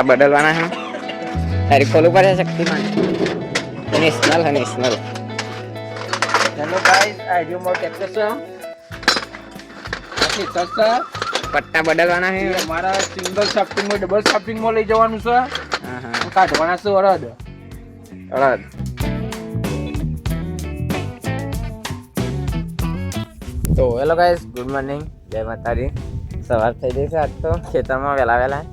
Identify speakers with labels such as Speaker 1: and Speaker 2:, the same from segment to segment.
Speaker 1: પટ્ટા બદલવાના છે તારી ખોલું પડે Shaktimaan national hey national
Speaker 2: hello guys આ આઈડિયો મોર ટ્રેક્ટર છે આથી સસ્તા
Speaker 1: પટ્ટા બદલવાના છે
Speaker 2: મારા સિંગલ શાફ્ટિંગમાં ડબલ શાફ્ટિંગમાં લઈ જવાનું છે
Speaker 1: હા હા
Speaker 2: કાઢવાના છે અડદ
Speaker 1: અડદ તો હેલો ગાઈસ ગુડ મોર્નિંગ જય માતાજી સવાર થઈ ગઈ છે આજ તો ખેતરમાં વહેલા વહેલા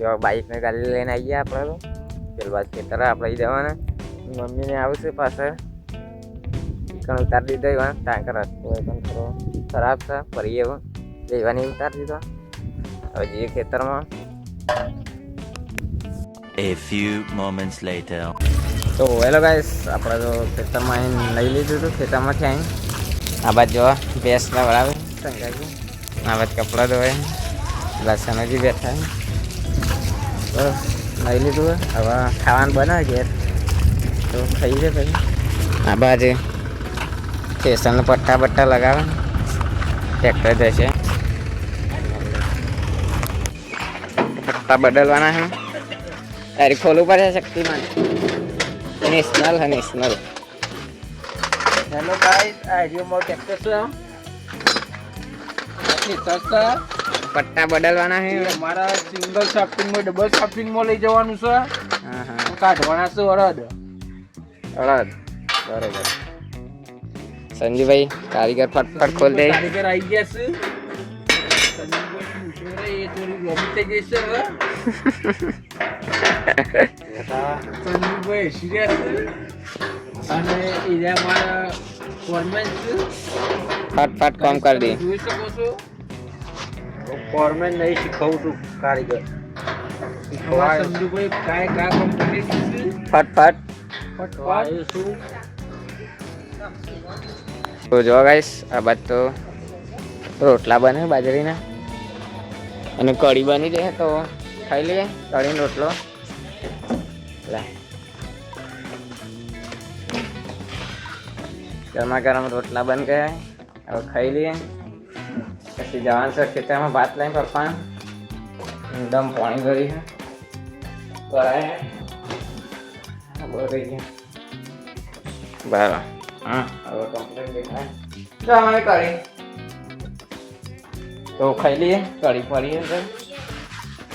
Speaker 1: જો બાઇકને ગાડી લઈને આવી ગયા આપણે તો પેલ બાદ ખેતર આપણે ઈ જવાના મમ્મીને આવશે પાછળ ચિકન ઉતારી દીધો એવા ટાંકર રસ્તો એકદમ થોડો ખરાબ છે ફરી એવું લેવાની ઉતારી દીધો હવે જઈએ ખેતરમાં
Speaker 3: A few moments later.
Speaker 1: તો હેલો ગાઈસ આપણે તો ખેતરમાં અહીં લઈ લીધું હતું ખેતરમાંથી અહીં આ બાજુ જો ભેંસ વળાવે સંગાજી આ બાજુ કપડાં ધોવે લસણજી બેઠા છે. તો લઈ લીધું હવે ખાવાનું બનાવે ઘેર તો ખાઈ છે પછી આ બાજુ સ્ટેશન પટ્ટા બટ્ટા લગાવે. ટ્રેક્ટર જશે. પટ્ટા બદલવાના છે તારી ખોલું પડે Shaktimaan. National hey national
Speaker 2: hello guys આ આઈડિયો મોર ટ્રેક્ટર છે? આથી સસ્તા
Speaker 1: પટ્ટા બદલવાના છે
Speaker 2: મારા સિંગલ શાફ્ટિંગમાં ડબલ શાફ્ટિંગમાં લઈ જવાનું છે.
Speaker 1: હા હા
Speaker 2: કાઢવાના છે અડદ.
Speaker 1: અડદ બરોબર. સંજીભાઈ કારીગર ફટફટ ખોલ દે.
Speaker 2: કારીગર આવી ગયા છે. હવે. સિરિયસ અને
Speaker 1: ફટફટ કામ કરી દે.
Speaker 2: જોઈ શકો છો. ફોરમેન નહીં શીખવું છું કારીગર. સંજુભાઈ કાંઈ કા કંપની છે
Speaker 1: ફટફટ
Speaker 2: ફટફટ શું?
Speaker 1: તો જો ગાઈસ આ બાદ તો રોટલા બને બાજરીના. અને કઢી બની જાય તો ખાઈ લઈએ કઢીનો રોટલો. ગરમા ગરમ રોટલા બન ગયા. હવે ખાઈ લઈએ. પછી જવાનું છે ખેતરમાં ભાત લઈને પપ્પા એકદમ પાણી ભરી છે ભરાય છે બોલ રહી ગયા બરાબર હા હવે કમ્પ્લીટ દેખાય તો અમે કરી તો ખાઈ લઈએ કઢી પડી છે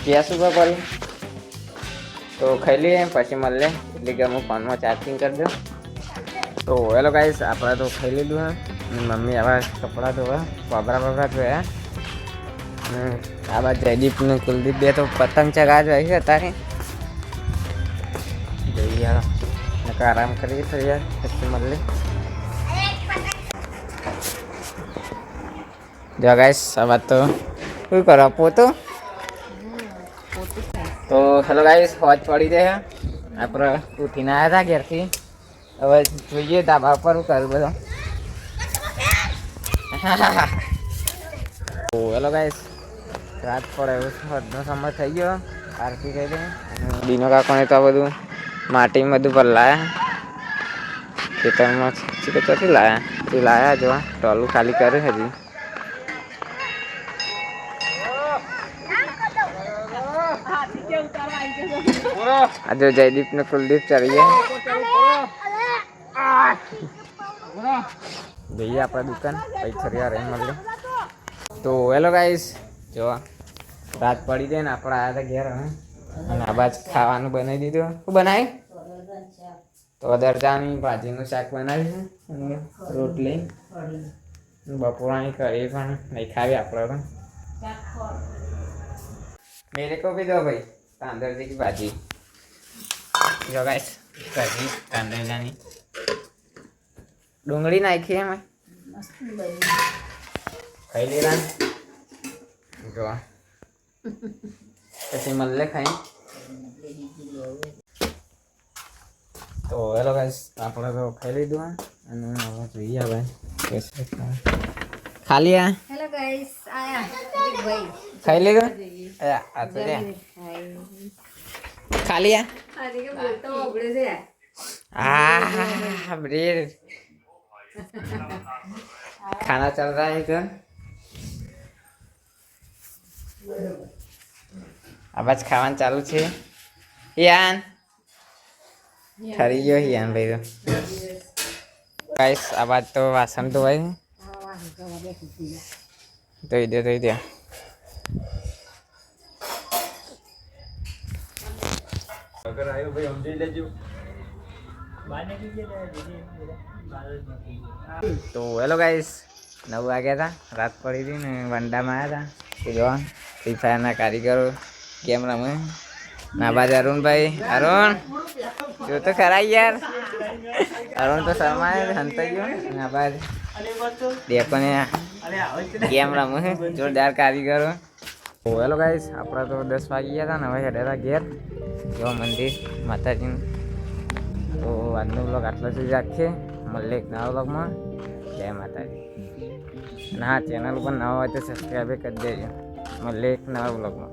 Speaker 1: ગેસ ઉપર પડી તો ખાઈ લઈએ પછી મળીએ એટલે કે હું ફોનમાં ચાર્જિંગ કરી દઉં તો હેલો ગાઈસ આપણે તો ખાઈ લીધું હે અને મમ્મી આવા કપડાં ધોવા બાબરા બાબરા ધોયા અને આ બાદ જયદીપ ને કુલદીપ બે તો પતંગ ચગા જાય છે અત્યારે જોઈએ હાલો. નકર આરામ કરીએ થોડી વાર પછી મળીએ જો ગાઈસ આ વાત તો શું કરો પોતું તો હેલો ગાઈસ હોજ પડી જાય આપણે ઉઠીને આવ્યા હતા ઘેરથી હવે જોઈએ ધાબા પર શું કરું બધું તો હેલો ગાઈસ. રાત પડે બધો સમય થઈ ગયો. આરતી કરી દે દીનો કાકોને તો બધું માટીમાં બધું ભરલાયા ખેતરમાં ચીકે ચોથી લાયા. તે લાયા જો ટોલું ખાલી કરે હજી. આજે જયદીપ ને કુલદીપ ચડી ગયા જઈએ આપણા દુકાન. પૈસરિયા રેમલે તો હેલો ગાઈશ જોવા રાત પડી જાય ને આપણે આવ્યા હતા ઘેર અને આ બાજ ખાવાનું બનાવી દીધું. શું બનાવી? તો દરજાની ભાજીનું શાક બનાવ્યું અને રોટલી. બપોરાની કરી પણ નહીં ખાવી આપણે પણ. મેરે કો ભી દો ભાઈ તાંદરજી કી ભાજી. જો ગાઈશ ભાજી તાંદરજાની ડુંગળી નાખી એમાં ખાઈ લીધા જો પછી મલ્લે ખાઈ તો હેલો ગાઈસ આપણે તો ખાઈ લીધું અને હવે જોઈએ હવે કેસે ખા લિયા
Speaker 4: હેલો ગાઈસ આયા ભાઈ
Speaker 1: ખાઈ લીધું આ તો રે ખા લિયા
Speaker 4: આજે કે બોલતો ઓગળે છે
Speaker 1: આ બ્રેડ खाना चल रहा है इधर આબાજ ખાવાનું ચાલુ છે હિયાન ઠરી ગયો હિયાન ભાઈ તો ગાઈસ આબાજ તો વાસણ ધોવાય ધોઈ દે ધોઈ દે તો હેલો ગાઈસ નવ વાગ્યા હતા રાત પડી હતી ને વંડામાં આવ્યા હતા કે જો ફ્રી ફાયરના કારીગરો કેમ રમે ના બાજુ અરુણભાઈ અરુણ જો તો ખરા યાર અરુણ તો શર્માય હંતા ગયો ના બાજુ દેખો ને કેમ રમે જોરદાર કારીગરો તો હેલો ગાઈસ આપણા તો દસ વાગી ગયા હતા ને હવે હેડેલા ઘેર જો મંદિર માતાજીનું तो आज ब्लॉग आटला सुधी राखे मल्ले एक नवा ब्लॉग में। जय माता हाँ चैनल पर नवा हो तो सब्सक्राइब कर दिए मल्ले एक नवा ब्लॉग में।